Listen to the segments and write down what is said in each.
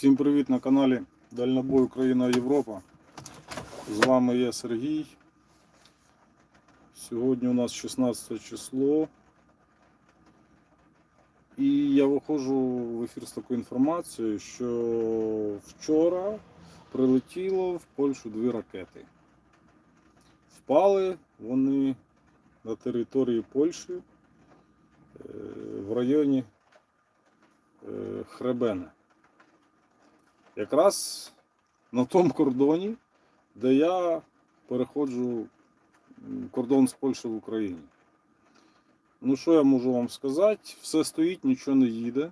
Всім привіт на каналі Дальнобой Україна Європа. З вами я Сергій. Сьогодні у нас 16 число. І я виходжу в ефір з такою інформацією, що вчора прилетіло в Польщу дві ракети. Впали вони на території Польщі е, в районі е, Хребена. Якраз на тому кордоні, де я переходжу кордон з Польщі в Україні. Ну, що я можу вам сказати? Все стоїть, нічого не їде.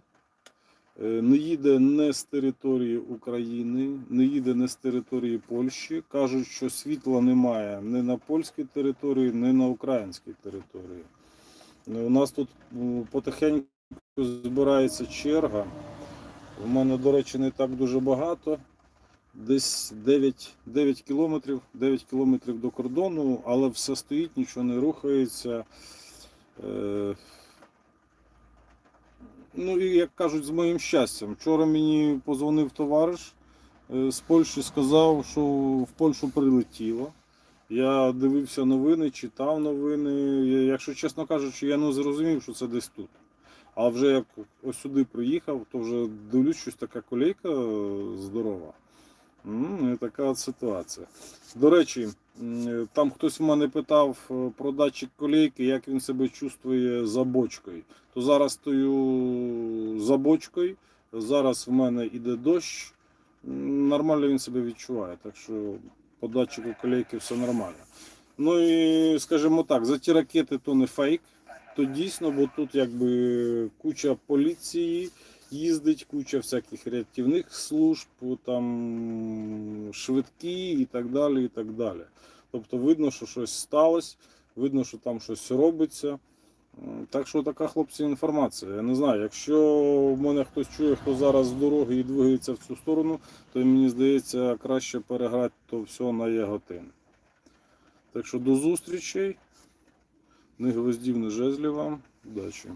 Е, Не їде не з території України, не їде не з території Польщі. Кажуть, що світла немає ні на польській території, ні на українській території. Е, У нас тут потихеньку збирається черга. У мене, до речі, не так дуже багато. Десь 9, 9 кілометрів, 9 кілометрів до кордону, але все стоїть, нічого не рухається. Е, Ну і як кажуть, з моїм щастям. Вчора мені позвонив товариш е, з Польщі, сказав, що в Польщу прилетіло. Я дивився новини, читав новини. Якщо чесно кажучи, я не зрозумів, що це десь тут. А вже як ось сюди приїхав, то вже дивлюсь, щось така колейка е, здорова. І така ситуація. До речі, там хтось в мене питав е, про датчик колейки, як він себе чувствує за бочкою. То зараз стою за бочкою, зараз в мене йде дощ. Нормально він себе відчуває, так що по датчику колейки все нормально. Ну і скажімо так, за ті ракети то не фейк, то дійсно, бо тут якби куча поліції їздить, куча всяких рятівних служб, там швидкі і так далі. і так далі. Тобто видно, що щось сталося, видно, що там щось робиться. Так що така хлопці інформація. Я не знаю, якщо мене хтось чує, хто зараз з дороги і двигається в цю сторону, то мені здається краще переграти то все на яготин. Так що до зустрічей. Не гвоздів, не жезлів вам. Удачі.